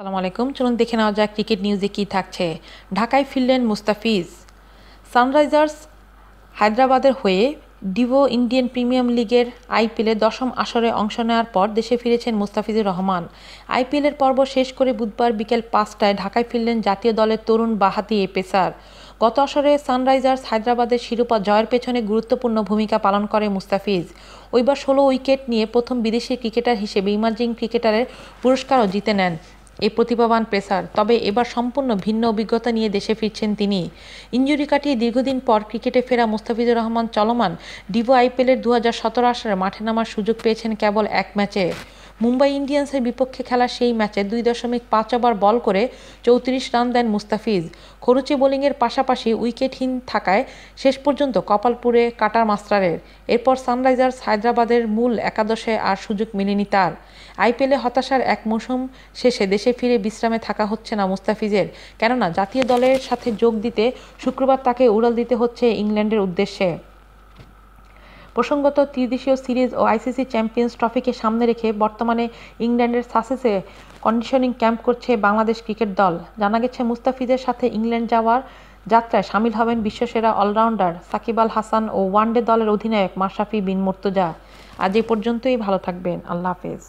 সালাম আলাইকুম। চলুন দেখে নেওয়া যাক ক্রিকেট নিউজে কী থাকছে। ঢাকায় ফিরলেন মুস্তাফিজ। সানরাইজার্স হায়দ্রাবাদের হয়ে ডিভো ইন্ডিয়ান প্রিমিয়াম লিগের আইপিএলে দশম আসরে অংশ নেওয়ার পর দেশে ফিরেছেন মুস্তাফিজুর রহমান। আইপিএলের পর্ব শেষ করে বুধবার বিকেল পাঁচটায় ঢাকায় ফিরলেন জাতীয় দলের তরুণ বাহাতি এ পেসার গত আসরে সানরাইজার্স হায়দ্রাবাদের শিরোপা জয়ের পেছনে গুরুত্বপূর্ণ ভূমিকা পালন করে মুস্তাফিজ। ওইবার ষোলো উইকেট নিয়ে প্রথম বিদেশি ক্রিকেটার হিসেবে ইমার্জিং ক্রিকেটারের পুরস্কারও জিতে নেন। এই প্রতিভাবান পেসার। তবে এবার সম্পূর্ণ ভিন্ন অভিজ্ঞতা নিয়ে দেশে ফিরছেন তিনি। ইঞ্জুরি কাটিয়ে দীর্ঘদিন পর ক্রিকেটে ফেরা মুস্তাফিজুর রহমান চলমান ডিভো আইপিএলের দু হাজার সতেরো মাঠে নামার সুযোগ পেয়েছেন কেবল এক ম্যাচে। মুম্বাই ইন্ডিয়ান্সের বিপক্ষে খেলা সেই ম্যাচে দুই দশমিক পাঁচ ওভার বল করে চৌত্রিশ রান দেন মুস্তাফিজ। খরুচে বোলিংয়ের পাশাপাশি উইকেটহীন থাকায় শেষ পর্যন্ত কপালপুরে কাটার মাস্টারের। এরপর সানরাইজার্স হায়দ্রাবাদের মূল একাদশে আর সুযোগ মেলেনি তার। আইপিএলে হতাশার এক মৌসুম শেষে দেশে ফিরে বিশ্রামে থাকা হচ্ছে না মুস্তাফিজের, কেননা জাতীয় দলের সাথে যোগ দিতে শুক্রবার তাকে উড়াল দিতে হচ্ছে ইংল্যান্ডের উদ্দেশ্যে। প্রসঙ্গত ত্রিদেশীয় সিরিজ ও আইসিসি চ্যাম্পিয়ন্স ট্রফিকে সামনে রেখে বর্তমানে ইংল্যান্ডের সাসেসে কন্ডিশনিং ক্যাম্প করছে বাংলাদেশ ক্রিকেট দল। জানা গেছে, মুস্তাফিজের সাথে ইংল্যান্ড যাওয়ার যাত্রায় সামিল হবেন বিশ্বসেরা অলরাউন্ডার সাকিব আল হাসান ও ওয়ানডে দলের অধিনায়ক মাশরাফি বিন মুর্তজা। আজ এ পর্যন্তই, ভালো থাকবেন। আল্লাহ হাফেজ।